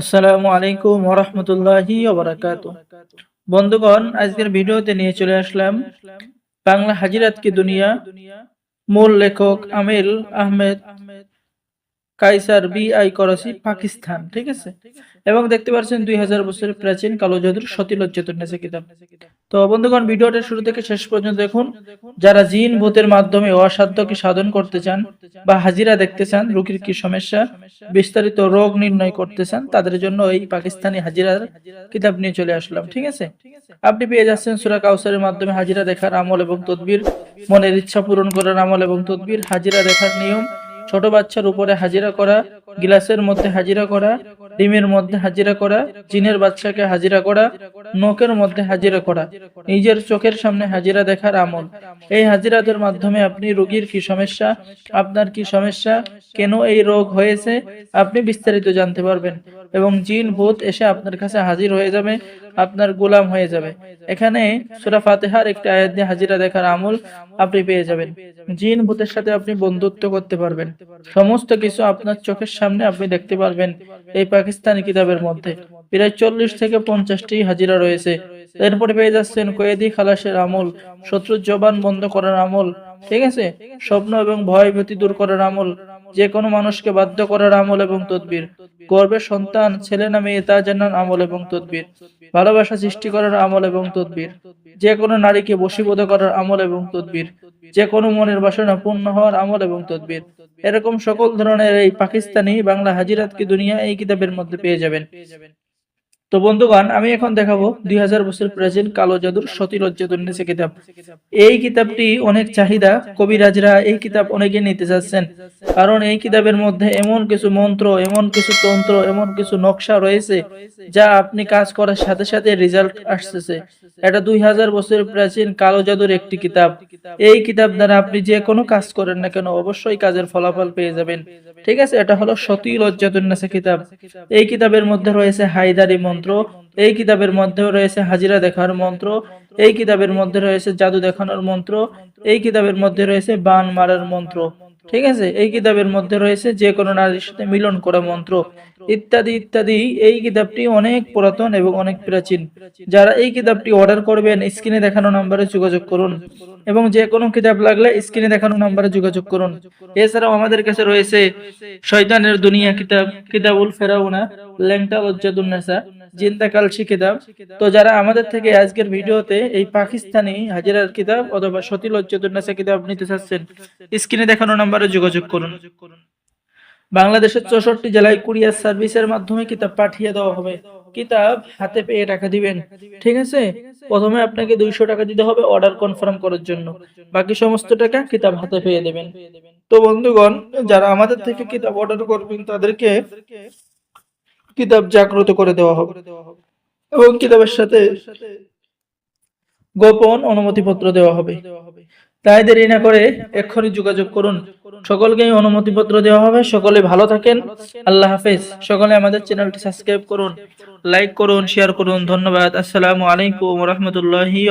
আসসালামু আলাইকুম ওরহমতুল্লাহি বন্ধুগণ, আজকের ভিডিওতে নিয়ে চলে আসলাম বাংলা হাজিরাত কি দুনিয়া। মূল লেখক আমিল আহমেদ কাইসার বি আই করাচি পাকিস্তান, ঠিক আছে? এবং দেখতে পাচ্ছেন দুই হাজার বছরের প্রাচীন কালো জাদুর সতীলজ্জতুন নেছে কিতাব। তো বন্ধুগণ, ভিডিওটা শুরু থেকে শেষ পর্যন্ত দেখুন। যারা জিন ভূতের মাধ্যমে অসাধ্য কি সাধন করতে চান বা হাজিরা দেখতে চান, রোগীর কি সমস্যা, বিস্তারিত রোগ নির্ণয় করতে চান, তাদের জন্য এই পাকিস্তানি হাজিরার কিতাব নিয়ে চলে আসলাম, ঠিক আছে? আপনি পেয়ে যাচ্ছেন সুরা কাউসারের মাধ্যমে হাজিরা দেখার আমল এবং তদবির। মনের ইচ্ছা পূরণ করার আমল এবং তদবির, হাজিরা দেখার নিয়ম ছোট বাচ্চার উপরে হাজিরা করা গ্লাসের মধ্যে হাজিরা করা ডিমের মধ্যে হাজিরা করা জিনের বাচ্চাকে হাজিরা করা, নখের মধ্যে হাজিরা করা, নিজের চোখের সামনে হাজিরা দেখার আমল। এই হাজিরাদের মাধ্যমে আপনি রোগীর কি সমস্যা, আপনার কি সমস্যা, কেন এই রোগ হয়েছে, আপনি বিস্তারিত জানতে পারবেন। এবং জিন, ভূত এসে আপনার কাছে হাজির হয়ে যাবে, আপনার গোলাম হয়ে যাবে। এখানে সুরা ফাতেহার একটি আয়াত দিয়ে হাজিরা দেখার আমল আপনি পেয়ে যাবেন। জিন, ভূতের সাথে আপনি বন্ধুত্ব করতে পারবেন। সমস্ত কিছু আপনার চোখের সামনে আপনি দেখতে পারবেন। এই পাকিস্তানি কিতাবের মধ্যে। প্রায় চল্লিশ থেকে পঞ্চাশটি হাজিরা রয়েছে। এরপরে পেয়ে যাচ্ছেন কয়েদি খালাসের আমল, শত্রুর জবান বন্ধ করার আমল, ঠিক আছে? স্বপ্ন এবং ভয় ভীতি দূর করার আমল যে কোনো মানুষকে বাধ্য করার আমল এবং তদবির, গর্বের সন্তান, ছেলে না মেয়ে, তা জানার আমল এবং তদবির, ভালোবাসা সৃষ্টি করার আমল এবং তদবির যে কোনো নারীকে বশীভূত করার আমল এবং তদবির যে কোনো মনের বাসনা পূর্ণ হওয়ার আমল এবং তদবির। এরকম সকল ধরনের এই পাকিস্তানি বাংলা হাজিরাত কি দুনিয়া এই কিতাবের মধ্যে পেয়ে যাবেন। তো বন্ধুগণ, আমি এখন দেখাবো দুই হাজার বছর প্রাচীন কালো জাদুর সতীলজ্জাতুন্নেসে কিতাব। এই কিতাবটি অনেক চাহিদা, কবিরাজরা এই কিতাব অনেকে নিতে চাচ্ছেন। কারণ এই কিতাবের মধ্যে এমন কিছু মন্ত্র, এমন কিছু তন্ত্র, এমন কিছু নকশা রয়েছে যা আপনি কাজ করার সাথে সাথে রেজাল্ট আসতেছে। এটা দুই হাজার বছরের প্রাচীন কালো জাদুর একটি কিতাব। এই কিতাব দ্বারা আপনি যে কোনো কাজ করেন না কেন, অবশ্যই কাজের ফলাফল পেয়ে যাবেন। ঠিক আছে, এটা হলো সতী লজ্জাতুন্নাসা কিতাব। এই কিতাবের মধ্যে রয়েছে হায়দারি মন্ত্র এই কিতাবের মধ্যেও রয়েছে হাজিরা দেখার মন্ত্র, এই কিতাবের মধ্যে রয়েছে জাদু দেখানোর মন্ত্র, এই কিতাবের মধ্যে রয়েছে বান মারার মন্ত্র, ঠিক আছে? এই কিতাবের মধ্যে রয়েছে যে কোনো নারীর সাথে মিলন করা মন্ত্র, ইত্যাদি ইত্যাদি। এই কিতাবটি অনেক পুরাতন এবং অনেক প্রাচীন। যারা এই কিতাবটি অর্ডার করবেন, স্ক্রিনে দেখানো নম্বরে যোগাযোগ করুন এবং যে কোনো কিতাব লাগলে স্ক্রিনে দেখানো নম্বরে যোগাযোগ করুন। এছাড়াও আমাদের কাছে রয়েছে শয়তানের দুনিয়া কিতাব, কিতাবুল ফেরাউনা, ল্যাংটা লজ্জাতুন্নেসা জিন্দা কালসি কিতাব। তো যারা আমাদের থেকে আজকের ভিডিওতে এই পাকিস্তানি হাজিরার কিতাব অথবা সতী লজ্জাতুন্নেসা কিতাব নিতে চাচ্ছেন, স্ক্রিনে দেখানো নাম্বারে যোগাযোগ করুন। বাংলাদেশের চৌষট্টি জেলায় কুরিয়ার সার্ভিসের মাধ্যমে কিতাব পাঠিয়ে দেওয়া হবে। কিতাব হাতে পেয়ে টাকা দিবেন। ঠিক আছে? প্রথমে আপনাকে দুইশো টাকা দিতে হবে অর্ডার কনফার্ম করার জন্য। বাকি সমস্ত টাকা কিতাব হাতে পেয়ে দেবেন। তো বন্ধুগণ, যারা আমাদের থেকে কিতাব অর্ডার করবেন, তাদেরকে কিতাব জাগ্রত করে দেওয়া হবে এবং কিতাবের সাথে গোপন অনুমতিপত্র দেওয়া হবে। তাই দেরি না করে এক্ষুনি যোগাযোগ করুন। সকলকেই অনুমতিপত্র দেওয়া হবে। সকলে ভালো থাকেন। আল্লাহ হাফেজ। সকলে আমাদের চ্যানেলটি সাবস্ক্রাইব করুন। লাইক করুন, শেয়ার করুন। ধন্যবাদ। আসসালামু আলাইকুম রহমতুল্লাহি